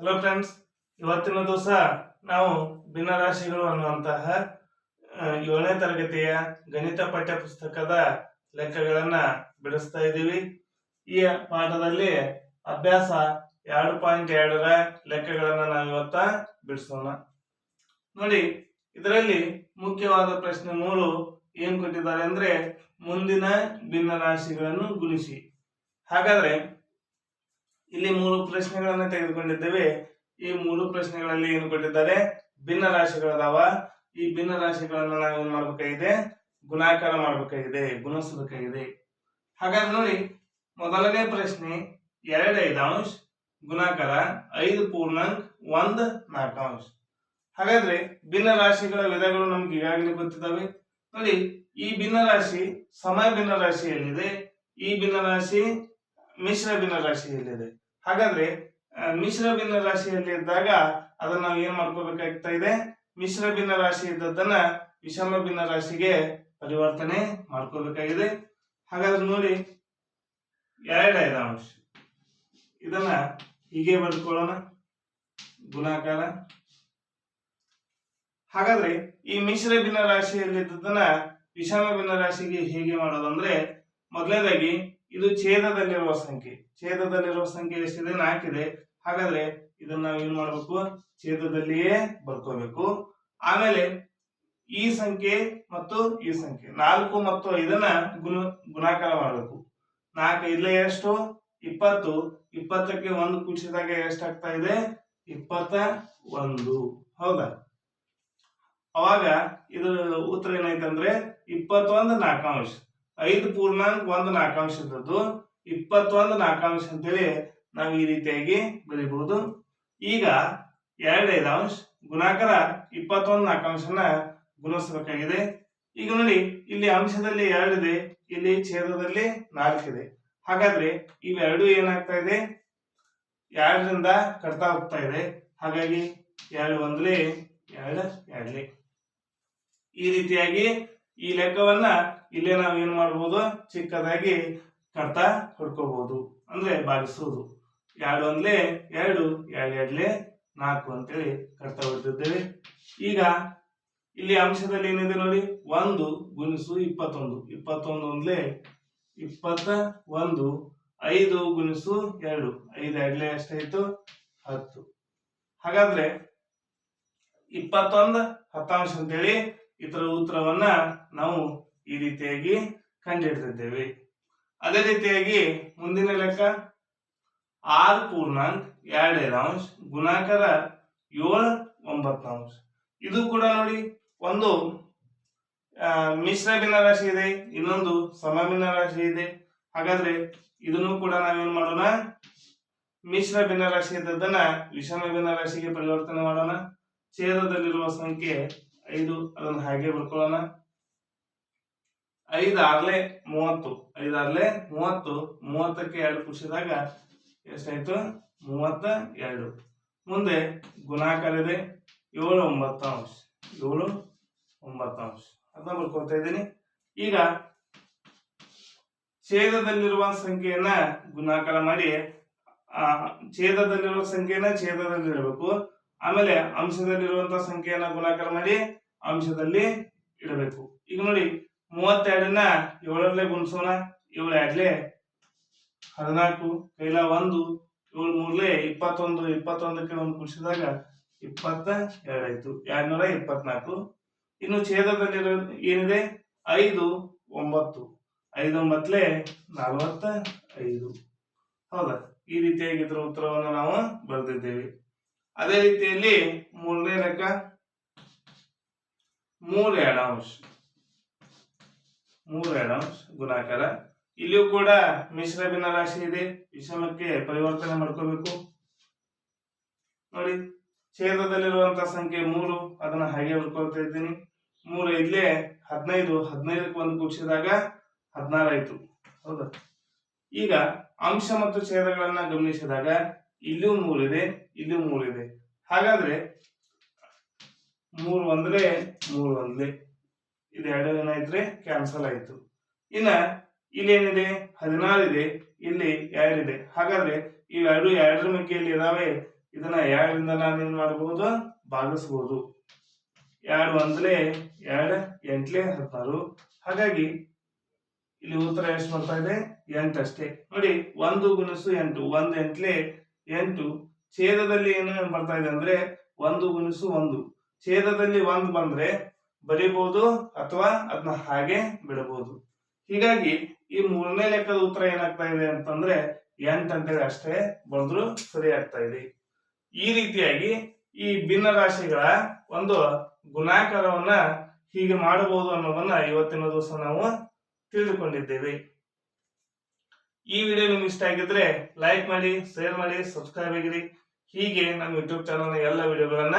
Hello friends ಇವತ್ತಿನ ದಿವಸ ನಾವು ಭಿನ್ನರಾಶಿಗಳು ಅನ್ನುವಂತಹ ಏಳನೇ ತರಗತಿಯ ಗಣಿತ ಪಠ್ಯ ಪುಸ್ತಕದ ಲೆಕ್ಕಗಳನ್ನ ಬಿಡಿಸ್ತಾ ಇದ್ದೀವಿ. ಈ ಪಾಠದಲ್ಲಿ ಅಭ್ಯಾಸ ಎರಡು ಪಾಯಿಂಟ್ ಎರಡರ ಲೆಕ್ಕಗಳನ್ನ ನಾವು ಇವತ್ತ ಬಿಡಿಸೋಣ. ನೋಡಿ, ಇದರಲ್ಲಿ ಮುಖ್ಯವಾದ ಪ್ರಶ್ನೆ ಮೂರು ಏನ್ ಕೊಟ್ಟಿದ್ದಾರೆ ಅಂದ್ರೆ, ಮುಂದಿನ ಭಿನ್ನರಾಶಿಗಳನ್ನು ಗುಣಿಸಿ. ಹಾಗಾದ್ರೆ ಇಲ್ಲಿ ಮೂರು ಪ್ರಶ್ನೆಗಳನ್ನು ತೆಗೆದುಕೊಂಡಿದ್ದೇವೆ. ಈ ಮೂರು ಪ್ರಶ್ನೆಗಳಲ್ಲಿ ಏನು ಕೊಟ್ಟಿದ್ದಾರೆ? ಭಿನ್ನ ರಾಶಿಗಳದಾವ. ಈ ಭಿನ್ನ ರಾಶಿಗಳನ್ನ ನಾವು ಏನ್ ಮಾಡ್ಬೇಕಾಗಿದೆ? ಗುಣಾಕಾರ ಮಾಡ್ಬೇಕಾಗಿದೆ, ಗುಣಿಸಬೇಕಾಗಿದೆ. ಹಾಗಾದ್ರೆ ನೋಡಿ, ಮೊದಲನೇ ಪ್ರಶ್ನೆ ಎರಡು ಅಂಶ ಗುಣಾಕಾರ ಐದು ಪೂರ್ಣಾಂಕ ಒಂದ್ ಅಂಶ ಹಾಗಾದ್ರೆ ಭಿನ್ನ ರಾಶಿಗಳ ವಿಧಗಳು ನಮ್ಗೆ ಈಗಾಗಲೇ ಗೊತ್ತಿದ್ದಾವೆ. ನೋಡಿ, ಈ ಭಿನ್ನ ರಾಶಿ ಸಮ ಭಿನ್ನ ರಾಶಿಯಲ್ಲಿದೆ. ಈ ಭಿನ್ನ ರಾಶಿ ಮಿಶ್ರ ಭಿನ್ನ ರಾಶಿಯಲ್ಲಿದೆ. ಹಾಗಾದ್ರೆ ಮಿಶ್ರ ಭಿನ್ನ ರಾಶಿಯಲ್ಲಿ ಇದ್ದಾಗ ಅದನ್ನ ನಾವು ಏನ್ ಮಾಡ್ಕೋಬೇಕಾಗ್ತಾ ಇದೆ? ಮಿಶ್ರ ಭಿನ್ನ ರಾಶಿ ಇದ್ದದ್ದನ್ನ ವಿಷಮ ಭಿನ್ನ ರಾಶಿಗೆ ಪರಿವರ್ತನೆ ಮಾಡ್ಕೋಬೇಕಾಗಿದೆ. ಹಾಗಾದ್ರೆ ನೋಡಿ, ಎರಡು ಐದಾಂಶ ಇದನ್ನ ಹೀಗೆ ಬರ್ಕೊಳ್ಳೋಣ ಗುಣಾಕಾರ. ಹಾಗಾದ್ರೆ, ಈ ಮಿಶ್ರ ಭಿನ್ನ ರಾಶಿಯಲ್ಲಿ ಇದ್ದದ್ದನ್ನ ವಿಷಮ ಭಿನ್ನ ರಾಶಿಗೆ ಹೇಗೆ ಮಾಡೋದಂದ್ರೆ, ಮೊದಲನೇದಾಗಿ ಇದು ಛೇದದಲ್ಲಿರುವ ಸಂಖ್ಯೆ. ಛೇದದಲ್ಲಿರುವ ಸಂಖ್ಯೆ ಎಷ್ಟಿದೆ ನಾಲ್ಕಿದೆ ಹಾಗಾದ್ರೆ ಇದನ್ನ ನಾವು ಏನ್ ಮಾಡ್ಬೇಕು? ಛೇದದಲ್ಲಿಯೇ ಬರ್ಕೋಬೇಕು. ಆಮೇಲೆ ಈ ಸಂಖ್ಯೆ ಮತ್ತು ಈ ಸಂಖ್ಯೆ. ನಾಲ್ಕು ಮತ್ತು ಐದನ್ನ ಗುಣ, ಗುಣಾಕಾರ ಮಾಡಬೇಕು. ನಾಲ್ಕು ಇಲ್ಲೇ ಎಷ್ಟು? ಇಪ್ಪತ್ತು. ಇಪ್ಪತ್ತಕ್ಕೆ ಒಂದು ಕೂಡಿಸಿದಾಗ ಎಷ್ಟಾಗ್ತಾ ಇದೆ? ಇಪ್ಪತ್ತ ಒಂದು. ಹೌದಾ? ಅವಾಗ ಇದ್ರ ಉತ್ತರ ಏನಾಯ್ತಂದ್ರೆ ಇಪ್ಪತ್ತೊಂದು ನಾಲ್ಕಾಂಶ ಐದು ಪೂರ್ಣಾಂಕ ಒಂದು ನಾಲ್ಕಾಂಶ ಇದ್ದದ್ದು, ಇಪ್ಪತ್ತೊಂದು ನಾಲ್ಕಾಂಶ ಅಂತೇಳಿ ನಾವು ಈ ರೀತಿಯಾಗಿ ಬರೀಬಹುದು. ಈಗ ಎರಡೈದು ಅಂಶ ಗುಣಾಕಾರ ಇಪ್ಪತ್ತೊಂದು ನಾಲ್ಕಾಂಶನ ಗುಣಿಸಬೇಕಾಗಿದೆ. ಈಗ ನೋಡಿ, ಇಲ್ಲಿ ಅಂಶದಲ್ಲಿ ಎರಡಿದೆ ಇಲ್ಲಿ ಛೇದದಲ್ಲಿ ನಾಲ್ಕಿದೆ ಹಾಗಾದ್ರೆ ಇವೆರಡು ಏನಾಗ್ತಾ ಇದೆ? ಎರಡರಿಂದ ಕಟ್ತಾ ಹೋಗ್ತಾ ಇದೆ. ಹಾಗಾಗಿ ಎರಡು ಒಂದ್ಲೆ ಎರಡು ಎರಡ್ಲಿ. ಈ ರೀತಿಯಾಗಿ ಈ ಲೆಕ್ಕವನ್ನ ಇಲ್ಲೇ ನಾವು ಏನ್ ಮಾಡ್ಬೋದು? ಚಿಕ್ಕದಾಗಿ ಕಟ್ತಾ ಹೊಡ್ಕೋಬಹುದು ಅಂದ್ರೆ ಭಾಗಿಸುವುದು ಎರಡು ಒಂದ್ಲೆ, ಎರಡು ಎರಡು, ಎರಡ್ಲೆ, ನಾಲ್ಕು ಅಂತೇಳಿ ಕಡ್ತಾ ಹೊಡ್ತಿದ್ದೇವೆ. ಈಗ ಇಲ್ಲಿ ಅಂಶದಲ್ಲಿ ಏನಿದೆ ನೋಡಿ? ಒಂದು ಗುಣಿಸು ಇಪ್ಪತ್ತೊಂದು. ಇಪ್ಪತ್ತೊಂದು ಒಂದ್ಲೆ, ಇಪ್ಪತ್ತ ಒಂದು, ಐದು ಗುಣಿಸು ಎರಡು. ಐದು, ಎರಡ್ಲೆ ಎಷ್ಟಾಯ್ತು ಹತ್ತು. ಹಾಗಾದ್ರೆ ಇಪ್ಪತ್ತೊಂದು ಹತ್ತಾಂಶ ಅಂತೇಳಿ ಇದರ ಉತ್ತರವನ್ನ ನಾವು ಈ ರೀತಿಯಾಗಿ ಕಂಡುಹಿಡಿದಿದ್ದೇವೆ ಅದೇ ರೀತಿಯಾಗಿ ಮುಂದಿನ ಲೆಕ್ಕ ಆರು ಪೂರ್ಣಾಂಕ ಎರಡು ಐದಾಂಶ ಗುಣಾಕಾರ ಏಳು ಒಂಬತ್ತಾಂಶ. ಇದು ಕೂಡ ನೋಡಿ ಒಂದು ಮಿಶ್ರ ಭಿನ್ನ ರಾಶಿ ಇದೆ, ಇನ್ನೊಂದು ಸಮ ಭಿನ್ನ ರಾಶಿ ಇದೆ. ಹಾಗಾದ್ರೆ ಇದನ್ನು ಕೂಡ ನಾವೇನ್ ಮಾಡೋಣ? ಮಿಶ್ರ ಭಿನ್ನ ರಾಶಿ ಇದ್ದದನ್ನ ವಿಷಮ ಭಿನ್ನ ರಾಶಿಗೆ ಪರಿವರ್ತನೆ ಮಾಡೋಣ. ಛೇದದಲ್ಲಿರುವ ಸಂಖ್ಯೆ ಐದು ಅದನ್ನ ಹಾಗೆ ಬರ್ಕೊಳ್ಳೋಣ. ಐದು ಆರ್ಲೆ ಮೂವತ್ತು, ಐದು ಆರ್ಲೆ ಮೂವತ್ತು, ಮೂವತ್ತಕ್ಕೆ ಎರಡು ಕುಸಿದಾಗ ಎಷ್ಟಾಯ್ತು? ಮೂವತ್ತ ಎರಡು. ಮುಂದೆ ಗುಣಾಕಾರ ಇದೆ, ಏಳು ಒಂಬತ್ತಾಂಶ ಏಳು ಒಂಬತ್ತಾಂಶ ಅದನ್ನ ಬರ್ಕೊಳ್ತಾ ಇದ್ದೀನಿ. ಈಗ ಛೇದದಲ್ಲಿರುವ ಸಂಖ್ಯೆಯನ್ನ ಗುಣಾಕಾರ ಮಾಡಿ, ಆ, ಛೇದದಲ್ಲಿರುವ ಸಂಖ್ಯೆಯನ್ನ ಛೇದದಲ್ಲಿ ಇರಬೇಕು ಆಮೇಲೆ ಅಂಶದಲ್ಲಿರುವಂತಹ ಸಂಖ್ಯೆಯನ್ನ ಗುಣಾಕಾರ ಮಾಡಿ ಅಂಶದಲ್ಲಿ ಇಡಬೇಕು. ಈಗ ನೋಡಿ, ಮೂವತ್ತೆರಡನ್ನ ಏಳರಲ್ಲೇ ಗುಣಿಸೋಣ. ಏಳು ಎರಡ್ಲೆ ಹದಿನಾಲ್ಕು, ಕೈಲ ಒಂದು, ಏಳು ಮೂರ್ಲೆ ಇಪ್ಪತ್ತೊಂದು, ಇಪ್ಪತ್ತೊಂದಕ್ಕೆ ಒಂದು ಕುಡಿಸಿದಾಗ ಇಪ್ಪತ್ತ ಎರಡಾಯ್ತು. ಎರಡ್ನೂರ ಇಪ್ಪತ್ನಾಲ್ಕು. ಇನ್ನು ಛೇದದಲ್ಲಿ ಏನಿದೆ? ಐದು, ಒಂಬತ್ತು. ಐದು ಒಂಬತ್ತಲೆ ನಲವತ್ತ ಐದು ಹೌದಾ? ಈ ರೀತಿಯಾಗಿ ಇದರ ಉತ್ತರವನ್ನು ನಾವು ಬರೆದಿದ್ದೇವೆ. ಅದೇ ರೀತಿಯಲ್ಲಿ ಮೂರನೇ ಲೆಕ್ಕ ಮೂರು ಎರಡಾಂಶ ಮೂರು ಎರಡಾಂಶ ಗುಣಾಕಾರ. ಇಲ್ಲಿಯೂ ಕೂಡ ಮಿಶ್ರ ಭಿನ್ನ ರಾಶಿ ಇದೆ. ವಿಷಮಕ್ಕೆ ಪರಿವರ್ತನೆ ಮಾಡ್ಕೋಬೇಕು. ನೋಡಿ ಛೇದದಲ್ಲಿರುವಂತಹ ಸಂಖ್ಯೆ ಮೂರು. ಅದನ್ನ ಹಾಗೆ ಬರ್ಕೊಳ್ತಾ ಇದ್ದೀನಿ. ಮೂರು ಇಲ್ಲೇ ಹದಿನೈದು. ಹದಿನೈದಕ್ಕೆ ಒಂದು ಕೂಡಿಸಿದಾಗ ಹದಿನಾರು ಆಯ್ತು. ಹೌದಾ? ಈಗ ಅಂಶ ಮತ್ತು ಛೇದಗಳನ್ನ ಗಮನಿಸಿದಾಗ ಇಲ್ಲೂ ಮೂರಿದೆ ಇಲ್ಲೂ ಮೂರಿದೆ ಹಾಗಾದ್ರೆ ಮೂರು ಒಂದ್ರೆ ಮೂರು ಒಂದ್ಲೆ. ಎರಡು ಏನಾಯ್ತ್ರಿ ಕ್ಯಾನ್ಸಲ್ ಆಯ್ತು. ಇನ್ನ ಇಲ್ಲೇನಿದೆ? ಹದಿನಾರು ಇದೆ ಇಲ್ಲಿ ಎರಡಿದೆ. ಹಾಗಾದ್ರೆ ಇವೆರಡು ಎರಡರ ಮಿತಿಯಲ್ಲಿ ಇದಾವೆ. ಇದನ್ನ ಎರಡರಿಂದ ನಾನು ಏನ್ ಮಾಡಬಹುದು ಭಾಗಿಸಬಹುದು ಎರಡು ಒಂದ್ಲೆ, ಎರಡು ಎಂಟ್ಲೆ ಹದಿನಾರು. ಹಾಗಾಗಿ ಇಲ್ಲಿ ಉತ್ತರ ಎಷ್ಟು ಬರ್ತಾ ಇದೆ? ಎಂಟು ಅಷ್ಟೇ. ನೋಡಿ, ಒಂದು ಗುಣಿಸು ಎಂಟು, ಒಂದು ಎಂಟ್ಲೆ ಎಂಟು. ಛೇದದಲ್ಲಿ ಏನು ಬರ್ತಾ ಇದೆ ಅಂದ್ರೆ ಒಂದು ಗುಣಿಸು ಒಂದು. ಛೇದದಲ್ಲಿ ಒಂದು ಬಂದ್ರೆ ಬರಿಬಹುದು ಅಥವಾ ಅದನ್ನ ಹಾಗೆ ಬಿಡಬಹುದು. ಹೀಗಾಗಿ ಈ ಮೂರನೇ ಲೆಕ್ಕದ ಉತ್ತರ ಏನಾಗ್ತಾ ಇದೆ ಅಂತಂದ್ರೆ ಎಂಟ್ ಅಂತೇಳಿ ಅಷ್ಟೇ ಬರೆದ್ರು ಸರಿ ಆಗ್ತಾ ಇದೆ. ಈ ರೀತಿಯಾಗಿ ಈ ಭಿನ್ನ ರಾಶಿಗಳ ಒಂದು ಗುಣಾಕಾರವನ್ನ ಹೀಗೆ ಮಾಡಬಹುದು ಅನ್ನೋದನ್ನ ಇವತ್ತಿನ ದಿವಸ ನಾವು ತಿಳಿದುಕೊಂಡಿದ್ದೇವೆ. ಈ ವಿಡಿಯೋ ನಿಮ್ಗೆ ಇಷ್ಟ ಆಗಿದ್ರೆ ಲೈಕ್ ಮಾಡಿ ಶೇರ್ ಮಾಡಿ ಸಬ್ಸ್ಕ್ರೈಬ್ ಆಗಿರಿ. ಹೀಗೆ ನಮ್ಮ ಯೂಟ್ಯೂಬ್ ಚಾನಲ್ನ ಎಲ್ಲ ವಿಡಿಯೋಗಳನ್ನ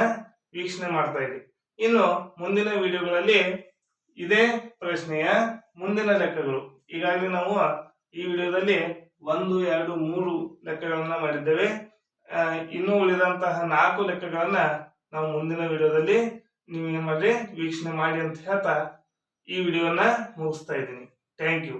ವೀಕ್ಷಣೆ ಮಾಡ್ತಾ ಇದ್ದೀವಿ ಇನ್ನು ಮುಂದಿನ ವಿಡಿಯೋಗಳಲ್ಲಿ ಇದೇ ಪ್ರಶ್ನೆಯ ಮುಂದಿನ ಲೆಕ್ಕಗಳು. ಈಗಾಗಲೇ ನಾವು ಈ ವಿಡಿಯೋದಲ್ಲಿ ಒಂದು, ಎರಡು, ಮೂರು ಲೆಕ್ಕಗಳನ್ನ ಮಾಡಿದ್ದೇವೆ. ಇನ್ನೂ ಉಳಿದಂತಹ ನಾಲ್ಕು ಲೆಕ್ಕಗಳನ್ನ ನಾವು ಮುಂದಿನ ವಿಡಿಯೋದಲ್ಲಿ ನೀವು ಮಾಡ್ರಿ, ವೀಕ್ಷಣೆ ಮಾಡಿ ಅಂತ ಹೇಳ್ತಾ ಈ ವಿಡಿಯೋನ ಮುಗಿಸ್ತಾ ಇದ್ದೀನಿ. Thank you